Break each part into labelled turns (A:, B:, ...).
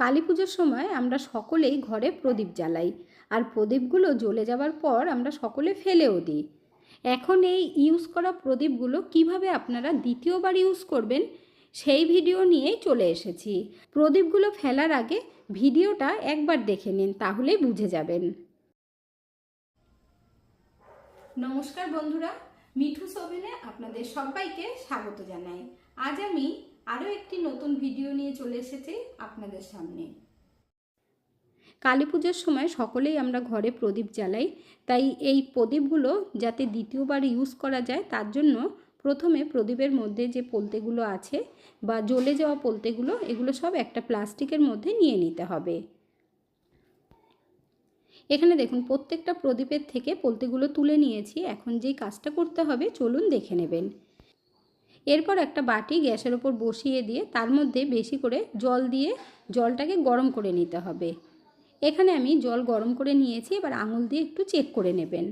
A: কালী পুজোর সময় আমরা সকলেই ঘরে প্রদীপ জ্বালাই। আর প্রদীপগুলো জ্বলে যাওয়ার পর আমরা সকলে ফেলেও দিই। এখন এই ইউজ করা প্রদীপগুলো কীভাবে আপনারা দ্বিতীয়বার ইউজ করবেন, সেই ভিডিও নিয়েই চলে এসেছি। প্রদীপগুলো ফেলার আগে ভিডিওটা একবার দেখে নিন, তাহলেই বুঝে যাবেন। নমস্কার বন্ধুরা, মিঠু সোভেনে আপনাদের সবাইকে স্বাগত জানাই। আজ আমি আরও একটি নতুন ভিডিও নিয়ে চলে এসেছি আপনাদের সামনে। কালী পুজোর সময় সকলেই আমরা ঘরে প্রদীপ জ্বালাই, তাই এই প্রদীপগুলো যাতে দ্বিতীয়বার ইউজ করা যায়, তার জন্য প্রথমে প্রদীপের মধ্যে যে পোলতেগুলো আছে বা জ্বলে যাওয়া পোলতেগুলো, এগুলো সব একটা প্লাস্টিকের মধ্যে নিয়ে নিতে হবে। এখানে দেখুন, প্রত্যেকটা প্রদীপের থেকে পোলতেগুলো তুলে নিয়েছি। এখন যেই কাজটা করতে হবে, চলুন দেখে নেবেন। এরপর একটা বাটি গ্যাসের ওপর বসিয়ে দিয়ে তার মধ্যে বেশি করে জল দিয়ে জলটাকে গরম করে নিতে হবে। এখানে আমি জল গরম করে নিয়েছি, এবার আঙুল দিয়ে একটু চেক করে নেবেন।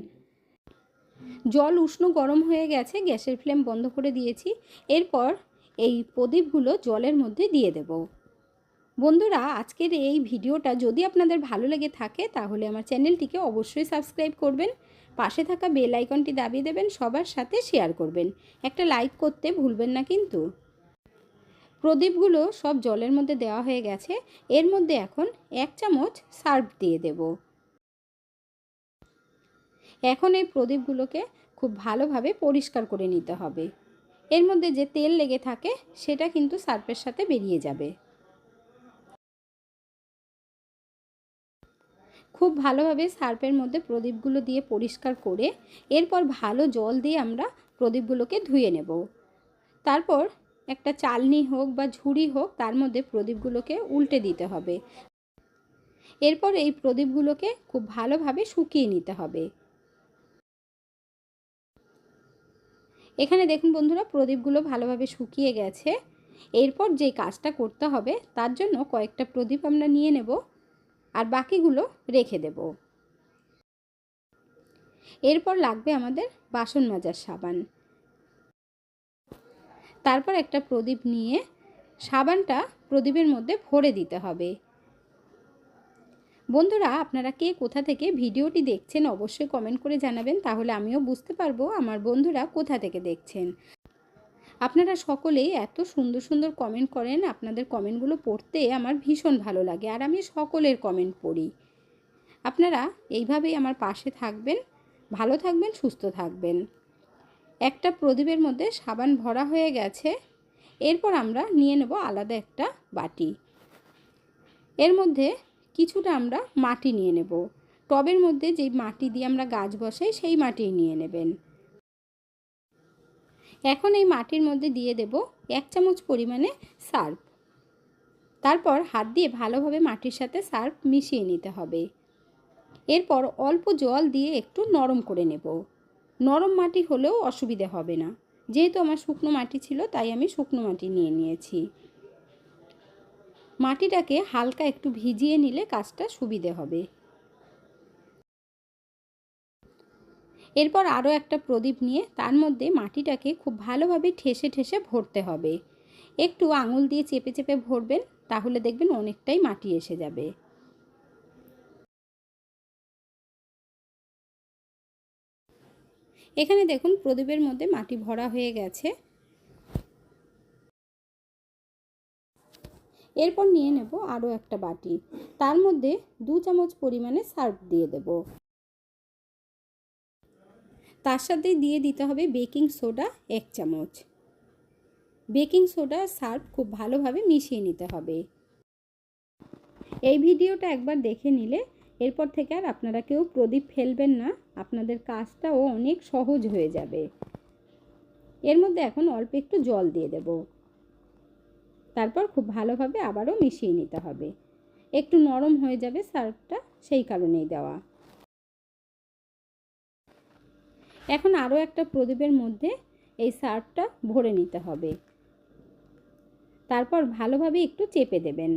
A: জল উষ্ণ গরম হয়ে গেছে, গ্যাসের ফ্লেম বন্ধ করে দিয়েছি। এরপর এই প্রদীপগুলো জলের মধ্যে দিয়ে দেব। বন্ধুরা, আজকের এই ভিডিওটা যদি আপনাদের ভালো লেগে থাকে, তাহলে আমার চ্যানেলটিকে অবশ্যই সাবস্ক্রাইব করবেন, পাশে থাকা বেল আইকনটি দাবিয়ে দেবেন, সবার সাথে শেয়ার করবেন। একটা লাইক করতে ভুলবেন না কিন্তু। প্রদীপগুলো সব জলের মধ্যে দেওয়া হয়ে গেছে, এর মধ্যে এখন এক চামচ সার্ফ দিয়ে দেব। এখন এই প্রদীপগুলোকে খুব ভালোভাবে পরিষ্কার করে নিতে হবে। এর মধ্যে যে তেল লেগে থাকে, সেটা কিন্তু সার্ফের সাথে বেরিয়ে যাবে। খুব ভালোভাবে সার্ফের মধ্যে প্রদীপগুলো দিয়ে পরিষ্কার করে এরপর ভালো জল দিয়ে আমরা প্রদীপগুলোকে ধুয়ে নেব। তারপর একটা চালনি হোক বা ঝুড়ি হোক, তার মধ্যে প্রদীপগুলোকে উল্টে দিতে হবে। এরপর এই প্রদীপগুলোকে খুব ভালোভাবে শুকিয়ে নিতে হবে। এখানে দেখুন বন্ধুরা, প্রদীপগুলো ভালোভাবে শুকিয়ে গেছে। এরপর যে কাজটা করতে হবে, তার জন্য কয়েকটা প্রদীপ আমরা নিয়ে নেব। আর বাকিগুলো রেখে দেব। এরপর লাগবে আমাদের বাসন মাজার সাবান। তারপর একটা প্রদীপ নিয়ে সাবানটা প্রদীপের মধ্যে ভরে দিতে হবে। বন্ধুরা, আপনারা কে কোথা থেকে ভিডিওটি দেখছেন অবশ্যই কমেন্ট করে জানাবেন, তাহলে আমিও বুঝতে পারব আমার বন্ধুরা কোথা থেকে দেখছেন। আপনারা সকলেই এত সুন্দর সুন্দর কমেন্ট করেন, আপনাদের কমেন্টগুলো পড়তে আমার ভীষণ ভালো লাগে আর আমি সকলের কমেন্ট পড়ি। আপনারা এইভাবেই আমার পাশে থাকবেন, ভালো থাকবেন, সুস্থ থাকবেন। একটা প্রদীপের মধ্যে সাবান ভরা হয়ে গেছে, এরপর আমরা নিয়ে নেব আলাদা একটা বাটি। এর মধ্যে কিছুটা আমরা মাটি নিয়ে নেব। টবের মধ্যে যেই মাটি দিয়ে আমরা গাছ বসাই, সেই মাটি নিয়ে নেবেন। এখন এই মাটির মধ্যে দিয়ে দেব এক চামচ পরিমাণে সার্ফ। তারপর হাত দিয়ে ভালোভাবে মাটির সাথে সার্ফ মিশিয়ে নিতে হবে। এরপর অল্প জল দিয়ে একটু নরম করে নেব। নরম মাটি হলেও অসুবিধে হবে না। যেহেতু আমার শুকনো মাটি ছিল, তাই আমি শুকনো মাটি নিয়ে নিয়েছি। মাটিটাকে হালকা একটু ভিজিয়ে নিলে কাজটা সুবিধে হবে। এরপর আরও একটা প্রদীপ নিয়ে তার মধ্যে মাটিটাকে খুব ভালোভাবে ঠেসে ঠেসে ভরতে হবে। একটু আঙুল দিয়ে চেপে চেপে ভরবেন, তাহলে দেখবেন অনেকটাই মাটি এসে যাবে। এখানে দেখুন প্রদীপের মধ্যে মাটি ভরা হয়ে গেছে। এরপর নিয়ে নেব আরও একটা বাটি। তার মধ্যে দু চামচ পরিমাণে সার্ফ দিয়ে দেব। তার সাথে দিয়ে দিতে হবে বেকিং সোডা এক চামচ। বেকিং সোডা সার্ফ খুব ভালোভাবে মিশিয়ে নিতে হবে। এই ভিডিওটা একবার দেখে নিলে এরপর থেকে আর আপনারা কেউ প্রদীপ ফেলবেন না, আপনাদের কাজটাও অনেক সহজ হয়ে যাবে। এর মধ্যে এখন অল্প একটু জল দিয়ে দেব। তারপর খুব ভালোভাবে আবারও মিশিয়ে নিতে হবে। একটু নরম হয়ে যাবে সার্ফটা সেই কারণেই দেওয়া। এখন আরও একটা প্রদীপের মধ্যে এই সার্ফটা ভরে নিতে হবে। তারপর ভালোভাবে একটু চেপে দেবেন।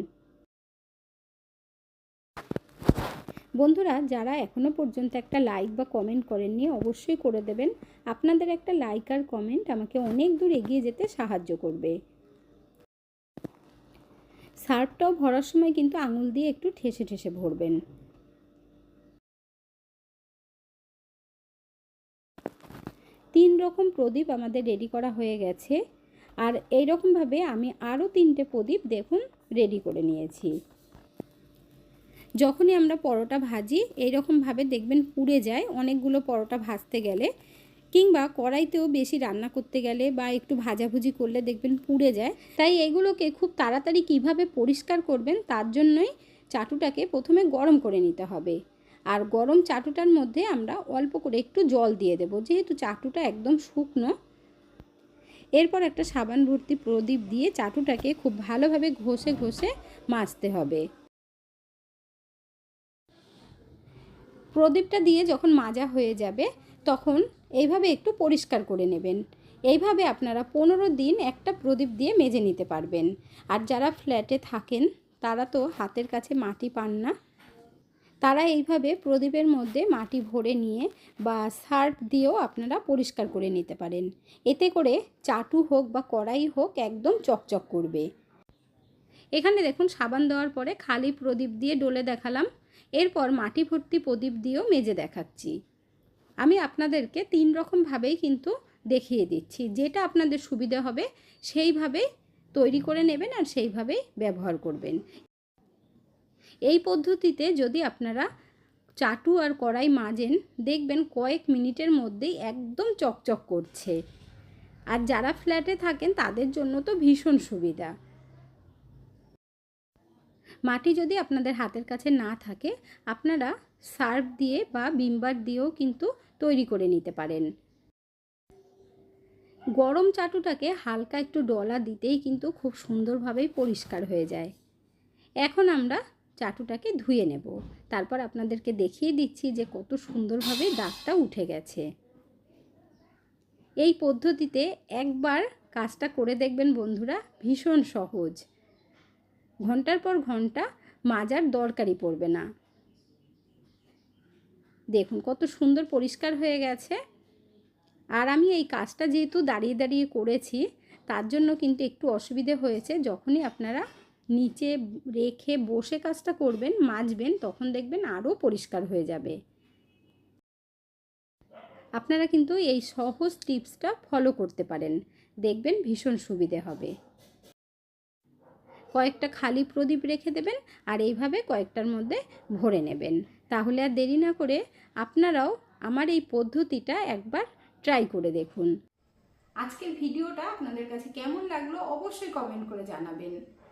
A: বন্ধুরা, যারা এখনও পর্যন্ত একটা লাইক বা কমেন্ট করেননি, অবশ্যই করে দেবেন। আপনাদের একটা লাইক আর কমেন্ট আমাকে অনেক দূর এগিয়ে যেতে সাহায্য করবে। সার্ফটাও ভরার সময় কিন্তু আঙুল দিয়ে একটু ঠেসে ঠেসে ভরবেন। তিন রকম প্রদীপ আমাদের রেডি করা হয়ে গেছে। আর এই রকমভাবে আমি আরও তিনটে প্রদীপ দেখুন রেডি করে নিয়েছি। যখনই আমরা পরোটা ভাজি, এইরকমভাবে দেখবেন পুড়ে যায়, অনেকগুলো পরোটা ভাজতে গেলে। কিংবা কড়াইতেও বেশি রান্না করতে গেলে বা একটু ভাজাভুজি করলে দেখবেন পুড়ে যায়। তাই এগুলোকে খুব তাড়াতাড়ি কীভাবে পরিষ্কার করবেন, তার জন্যই চাটুটাকে প্রথমে গরম করে নিতে হবে। আর গরম চাটুটার মধ্যে আমরা অল্প করে একটু জল দিয়ে দেবো। যেহেতু চাটুটা একদম শুকনো, এরপর একটা সাবান ভর্তি প্রদীপ দিয়ে চাটুটাকে খুব ভালোভাবে ঘষে ঘষে মাজতে হবে। প্রদীপটা দিয়ে যখন মাজা হয়ে যাবে, তখন এইভাবে একটু পরিষ্কার করে নেবেন। এইভাবে আপনারা পনেরো দিন একটা প্রদীপ দিয়ে মেজে নিতে পারবেন। আর যারা ফ্ল্যাটে থাকেন, তারা তো হাতের কাছে মাটি পান না। তারা এইভাবে প্রদীপের মধ্যে মাটি ভরে নিয়ে বা সার্ফ দিয়েও আপনারা পরিষ্কার করে নিতে পারেন। এতে করে চাটু হোক বা কড়াই হোক একদম চকচক করবে। এখানে দেখুন, সাবান দেওয়ার পরে খালি প্রদীপ দিয়ে ডলে দেখালাম। এরপর মাটি ভর্তি প্রদীপ দিয়েও মেজে দেখাচ্ছি। আমি আপনাদেরকে তিন রকমভাবেই কিন্তু দেখিয়ে দিচ্ছি। যেটা আপনাদের সুবিধা হবে, সেইভাবেই তৈরি করে নেবেন আর সেইভাবেই ব্যবহার করবেন। এই পদ্ধতিতে যদি আপনারা চাটু আর কড়াই মাজেন, দেখবেন কয়েক মিনিটের মধ্যেই একদম চকচক করছে। আর যারা ফ্ল্যাটে থাকেন, তাদের জন্য তো ভীষণ সুবিধা। মাটি যদি আপনাদের হাতের কাছে না থাকে, আপনারা সার্ফ দিয়ে বা বিমবার দিয়েও কিন্তু তৈরি করে নিতে পারেন। গরম চাটুটাকে হালকা একটু ডলা দিতেই কিন্তু খুব সুন্দরভাবেই পরিষ্কার হয়ে যায়। এখন আমরা চাটুটাকে ধুয়ে নেব। তারপর আপনাদেরকে দেখিয়ে দিচ্ছি যে কত সুন্দরভাবে দাগটা উঠে গেছে। এই পদ্ধতিতে একবার কাজটা করে দেখবেন বন্ধুরা, ভীষণ সহজ। ঘণ্টার পর ঘণ্টা মাজার দরকারই পড়বে না। দেখুন কত সুন্দর পরিষ্কার হয়ে গেছে। আর আমি এই কাজটা যেহেতু দাঁড়িয়ে দাঁড়িয়ে করেছি, তার জন্য কিন্তু একটু অসুবিধে হয়েছে, যখনই আপনারা নিচে রেখে বসে কাজটা করবেন, মাজবেন, তখন দেখবেন আরও পরিষ্কার হয়ে যাবে। আপনারা কিন্তু এই সহজ টিপসটা ফলো করতে পারেন, দেখবেন ভীষণ সুবিধে হবে। কয়েকটা খালি প্রদীপ রেখে দেবেন আর এইভাবে কয়েকটার মধ্যে ভরে নেবেন। তাহলে আর দেরি না করে আপনারাও আমার এই পদ্ধতিটা একবার ট্রাই করে দেখুন। আজকের ভিডিওটা আপনাদের কাছে কেমন লাগল অবশ্যই কমেন্ট করে জানাবেন।